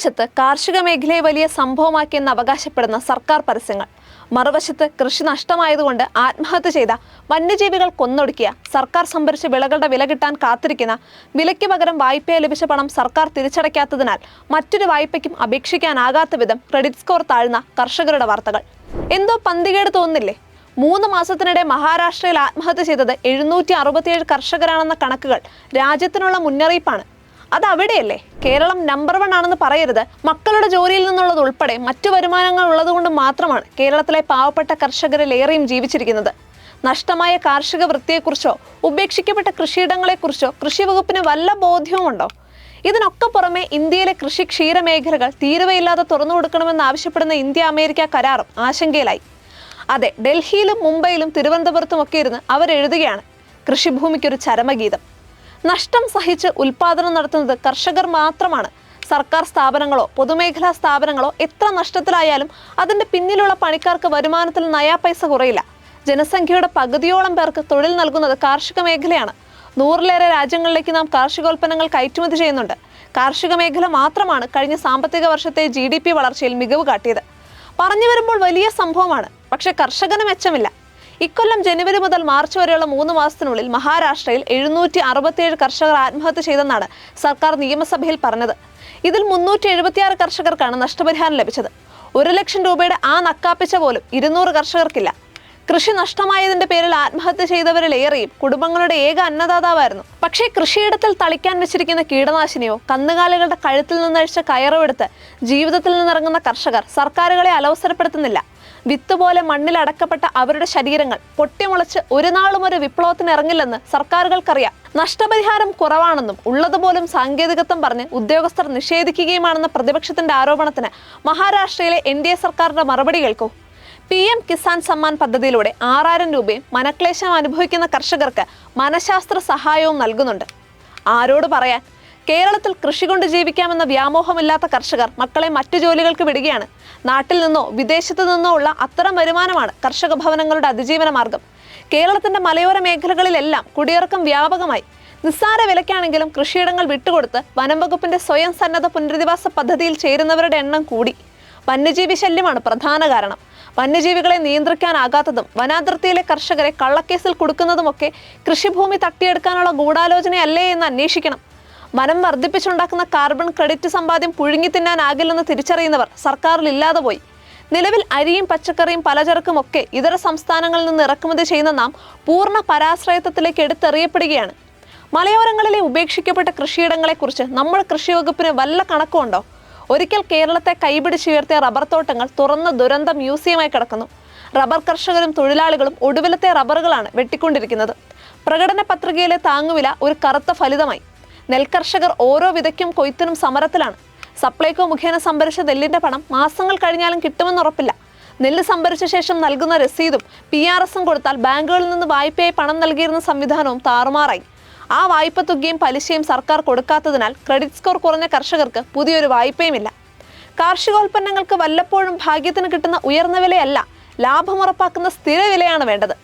വശത്ത് കാർഷിക മേഖലയെ വലിയ സംഭവമാക്കിയെന്ന് അവകാശപ്പെടുന്ന സർക്കാർ പരസ്യങ്ങൾ. മറുവശത്ത് കൃഷി നഷ്ടമായതുകൊണ്ട് ആത്മഹത്യ ചെയ്ത വന്യജീവികൾ കൊന്നൊടുക്കിയ സർക്കാർ സംഭരിച്ച വിളകളുടെ വില കിട്ടാൻ കാത്തിരിക്കുന്ന വിലയ്ക്ക് പകരം വായ്പയായി ലഭിച്ച പണം സർക്കാർ തിരിച്ചടയ്ക്കാത്തതിനാൽ മറ്റൊരു വായ്പയ്ക്കും അപേക്ഷിക്കാനാകാത്ത വിധം ക്രെഡിറ്റ് സ്കോർ താഴ്ന്ന കർഷകരുടെ വാർത്തകൾ. എന്തോ പന്തികേട് തോന്നുന്നില്ലേ? മൂന്ന് മാസത്തിനിടെ മഹാരാഷ്ട്രയിൽ ആത്മഹത്യ ചെയ്തത് എഴുന്നൂറ്റി അറുപത്തിയേഴ് കർഷകരാണെന്ന കണക്കുകൾ രാജ്യത്തിനുള്ള മുന്നറിയിപ്പാണ്. അത് അവിടെയല്ലേ കേരളം നമ്പർ വൺ ആണെന്ന് പറയരുത്. മക്കളുടെ ജോലിയിൽ നിന്നുള്ളത് ഉൾപ്പെടെ മറ്റു വരുമാനങ്ങൾ ഉള്ളതുകൊണ്ട് മാത്രമാണ് കേരളത്തിലെ പാവപ്പെട്ട കർഷകരിൽ ഏറെയും ജീവിച്ചിരിക്കുന്നത്. നഷ്ടമായ കാർഷിക വൃത്തിയെക്കുറിച്ചോ ഉപേക്ഷിക്കപ്പെട്ട കൃഷിയിടങ്ങളെക്കുറിച്ചോ കൃഷി വകുപ്പിന് വല്ല ബോധ്യവുമുണ്ടോ ഇതിനൊക്കെ പുറമെ ഇന്ത്യയിലെ കൃഷി ക്ഷീരമേഖലകൾ തീരുവയില്ലാതെ തുറന്നു കൊടുക്കണമെന്ന് ആവശ്യപ്പെടുന്ന ഇന്ത്യ അമേരിക്ക കരാറും ആശങ്കയിലായി. അതെ ഡൽഹിയിലും മുംബൈയിലും തിരുവനന്തപുരത്തും ഒക്കെ ഇരുന്ന് അവരെഴുതുകയാണ് കൃഷിഭൂമിക്കൊരു ചരമഗീതം. നഷ്ടം സഹിച്ച് ഉൽപാദനം നടത്തുന്നത് കർഷകർ മാത്രമാണ്. സർക്കാർ സ്ഥാപനങ്ങളോ പൊതുമേഖലാ സ്ഥാപനങ്ങളോ എത്ര നഷ്ടത്തിലായാലും അതിന്റെ പിന്നിലുള്ള പണിക്കാർക്ക് വരുമാനത്തിൽ നയാ പൈസ കുറയില്ല. ജനസംഖ്യയുടെ പകുതിയോളം പേർക്ക് തൊഴിൽ നൽകുന്നത് കാർഷിക മേഖലയാണ്. നൂറിലേറെ രാജ്യങ്ങളിലേക്ക് നാം കാർഷികോൽപ്പന്നങ്ങൾ കയറ്റുമതി ചെയ്യുന്നുണ്ട്. കാർഷിക മേഖല മാത്രമാണ് കഴിഞ്ഞ സാമ്പത്തിക വർഷത്തെ ജി വളർച്ചയിൽ മികവ് കാട്ടിയത്. പറഞ്ഞു വരുമ്പോൾ വലിയ സംഭവമാണ്. പക്ഷേ കർഷകന് മെച്ചമില്ല. ഇക്കൊല്ലം ജനുവരി മുതൽ മാർച്ച് വരെയുള്ള മൂന്ന് മാസത്തിനുള്ളിൽ മഹാരാഷ്ട്രയിൽ എഴുന്നൂറ്റി അറുപത്തിയേഴ് കർഷകർ ആത്മഹത്യ ചെയ്തെന്നാണ് സർക്കാർ നിയമസഭയിൽ പറഞ്ഞത്. ഇതിൽ മുന്നൂറ്റി എഴുപത്തിയാറ് കർഷകർക്കാണ് നഷ്ടപരിഹാരം ലഭിച്ചത്. ഒരു ലക്ഷം രൂപയുടെ ആ നക്കാപ്പിച്ച പോലും ഇരുന്നൂറ് കർഷകർക്കില്ല. കൃഷി നഷ്ടമായതിന്റെ പേരിൽ ആത്മഹത്യ ചെയ്തവരിലേറെയും കുടുംബങ്ങളുടെ ഏക അന്നദാതാവായിരുന്നു. പക്ഷേ കൃഷിയിടത്തിൽ തളിക്കാൻ വെച്ചിരിക്കുന്ന കീടനാശിനിയോ കന്നുകാലികളുടെ കഴുത്തിൽ നിന്നഴിച്ച കയറോ എടുത്ത് ജീവിതത്തിൽ നിന്നിറങ്ങുന്ന കർഷകർ സർക്കാരുകളെ അലവസരപ്പെടുത്തുന്നില്ല. വിത്ത് പോലെ മണ്ണിൽ അടക്കപ്പെട്ട അവരുടെ ശരീരങ്ങൾ പൊട്ടിമുളച്ച് ഒരു നാളും ഒരു വിപ്ലവത്തിന് ഇറങ്ങില്ലെന്ന് സർക്കാരുകൾക്കറിയാം. നഷ്ടപരിഹാരം കുറവാണെന്നും ഉള്ളതുപോലും സാങ്കേതികത്വം പറഞ്ഞ് ഉദ്യോഗസ്ഥർ നിഷേധിക്കുകയുമാണെന്ന പ്രതിപക്ഷത്തിന്റെ ആരോപണത്തിന് മഹാരാഷ്ട്രയിലെ എൻ ഡി എ സർക്കാരിന്റെ മറുപടി കേൾക്കൂ. പി എം കിസാൻ സമ്മാൻ പദ്ധതിയിലൂടെ ആറായിരം രൂപയും മനക്ലേശം അനുഭവിക്കുന്ന കർഷകർക്ക് മനഃശാസ്ത്ര സഹായവും നൽകുന്നുണ്ട്. ആരോട് പറയാൻ? കേരളത്തിൽ കൃഷി കൊണ്ട് ജീവിക്കാമെന്ന വ്യാമോഹമില്ലാത്ത കർഷകർ മക്കളെ മറ്റു ജോലികൾക്ക് വിടുകയാണ്. നാട്ടിൽ നിന്നോ വിദേശത്തു നിന്നോ ഉള്ള അത്തരം വരുമാനമാണ് കർഷക ഭവനങ്ങളുടെ അതിജീവന മാർഗം. കേരളത്തിന്റെ മലയോര മേഖലകളിലെല്ലാം കുടിയിറക്കം വ്യാപകമായി. നിസ്സാര വിലയ്ക്കാണെങ്കിലും കൃഷിയിടങ്ങൾ വിട്ടുകൊടുത്ത് വനം വകുപ്പിന്റെ സ്വയം സന്നദ്ധ പുനരധിവാസ പദ്ധതിയിൽ ചേരുന്നവരുടെ എണ്ണം കൂടി. വന്യജീവി ശല്യമാണ് പ്രധാന കാരണം. വന്യജീവികളെ നിയന്ത്രിക്കാനാകാത്തതും വനാതിർത്തിയിലെ കർഷകരെ കള്ളക്കേസിൽ കൊടുക്കുന്നതുമൊക്കെ കൃഷിഭൂമി തട്ടിയെടുക്കാനുള്ള ഗൂഢാലോചനയല്ലേ എന്ന് അന്വേഷിക്കണം. വനം വർദ്ധിപ്പിച്ചുണ്ടാക്കുന്ന കാർബൺ ക്രെഡിറ്റ് സമ്പാദ്യം പുഴുങ്ങി തിന്നാനാകില്ലെന്ന് തിരിച്ചറിയുന്നവർ സർക്കാരിൽ ഇല്ലാതെ പോയി. നിലവിൽ അരിയും പച്ചക്കറിയും പലചരക്കും ഒക്കെ ഇതര സംസ്ഥാനങ്ങളിൽ നിന്ന് ഇറക്കുമതി ചെയ്യുന്ന നാം പൂർണ പരാശ്രയത്വത്തിലേക്ക് എടുത്തെറിയപ്പെടുകയാണ്. മലയോരങ്ങളിലെ ഉപേക്ഷിക്കപ്പെട്ട കൃഷിയിടങ്ങളെക്കുറിച്ച് നമ്മുടെ കൃഷി വകുപ്പിന് വല്ല കണക്കുമുണ്ടോ? ഒരിക്കൽ കേരളത്തെ കൈപിടിച്ചുയർത്തിയ റബ്ബർ തോട്ടങ്ങൾ തുറന്ന ദുരന്ത മ്യൂസിയമായി കിടക്കുന്നു. റബ്ബർ കർഷകരും തൊഴിലാളികളും ഒടുവിലത്തെ റബ്ബറുകളാണ് വെട്ടിക്കൊണ്ടിരിക്കുന്നത്. പ്രകടന പത്രികയിലെ താങ്ങുവില ഒരു കറുത്ത ഫലിതമായി. നെൽകർഷകർ ഓരോ വിതയ്ക്കും കൊയ്ത്തിനും സമരത്തിലാണ്. സപ്ലൈകോ മുഖേന സംഭരിച്ച നെല്ലിന്റെ പണം മാസങ്ങൾ കഴിഞ്ഞാലും കിട്ടുമെന്ന് ഉറപ്പില്ല. നെല്ല് സംഭരിച്ച ശേഷം നൽകുന്ന രസീതും പി ആർ എസും കൊടുത്താൽ ബാങ്കുകളിൽ നിന്ന് വായ്പയായി പണം നൽകിയിരുന്ന സംവിധാനവും താറുമാറായി. ആ വായ്പ തുകയും പലിശയും സർക്കാർ കൊടുക്കാത്തതിനാൽ ക്രെഡിറ്റ് സ്കോർ കുറഞ്ഞ കർഷകർക്ക് പുതിയൊരു വായ്പയുമില്ല. കാർഷികോൽപ്പന്നങ്ങൾക്ക് വല്ലപ്പോഴും ഭാഗ്യത്തിന് കിട്ടുന്ന ഉയർന്ന വിലയല്ല ലാഭമുറപ്പാക്കുന്ന സ്ഥിര വിലയാണ് വേണ്ടത്.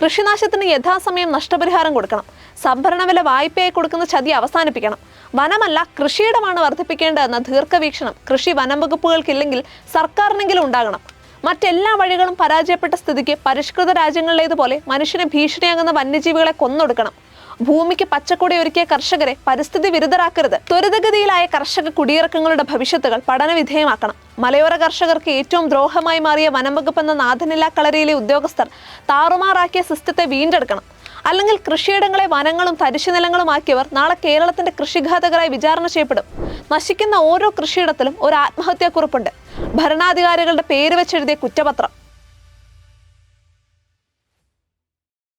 കൃഷിനാശത്തിന് യഥാസമയം നഷ്ടപരിഹാരം കൊടുക്കണം. സംഭരണ വില വായ്പയായി കൊടുക്കുന്ന ചതി അവസാനിപ്പിക്കണം. വനമല്ല കൃഷിയിടമാണ് വർദ്ധിപ്പിക്കേണ്ടതെന്ന ദീർഘവീക്ഷണം കൃഷി വനം വകുപ്പുകൾക്കില്ലെങ്കിൽ സർക്കാരിനെങ്കിലും ഉണ്ടാകണം. മറ്റെല്ലാ വഴികളും പരാജയപ്പെട്ട സ്ഥിതിക്ക് പരിഷ്കൃത രാജ്യങ്ങളിലേതുപോലെ മനുഷ്യനെ ഭീഷണിയാകുന്ന വന്യജീവികളെ കൊന്നൊടുക്കണം. ഭൂമിക്ക് പച്ചക്കൊടി ഒരുക്കിയ കർഷകരെ പരിസ്ഥിതി വിരുദ്ധരാക്കരുത്. ത്വരിതഗതിയിലായ കർഷക കുടിയിറക്കങ്ങളുടെ ഭവിഷ്യത്തുകൾ പഠനവിധേയമാക്കണം മലയോര കർഷകർക്ക് ഏറ്റവും ദ്രോഹമായി മാറിയ വനംവകുപ്പ് എന്ന നാഥനില കളരിയിലെ ഉദ്യോഗസ്ഥർ താറുമാറാക്കിയ സിസ്റ്റത്തെ വീണ്ടെടുക്കണം. അല്ലെങ്കിൽ കൃഷിയിടങ്ങളെ വനങ്ങളും തരിശു നിലങ്ങളുമാക്കിയവർ നാളെ കേരളത്തിന്റെ കൃഷിഘാതകരായി വിചാരണ ചെയ്യപ്പെടും. നശിക്കുന്ന ഓരോ കൃഷിയിടത്തിലും ഒരു ആത്മഹത്യാക്കുറിപ്പുണ്ട്. ഭരണാധികാരികളുടെ പേര് വെച്ചെഴുതിയ കുറ്റപത്രം.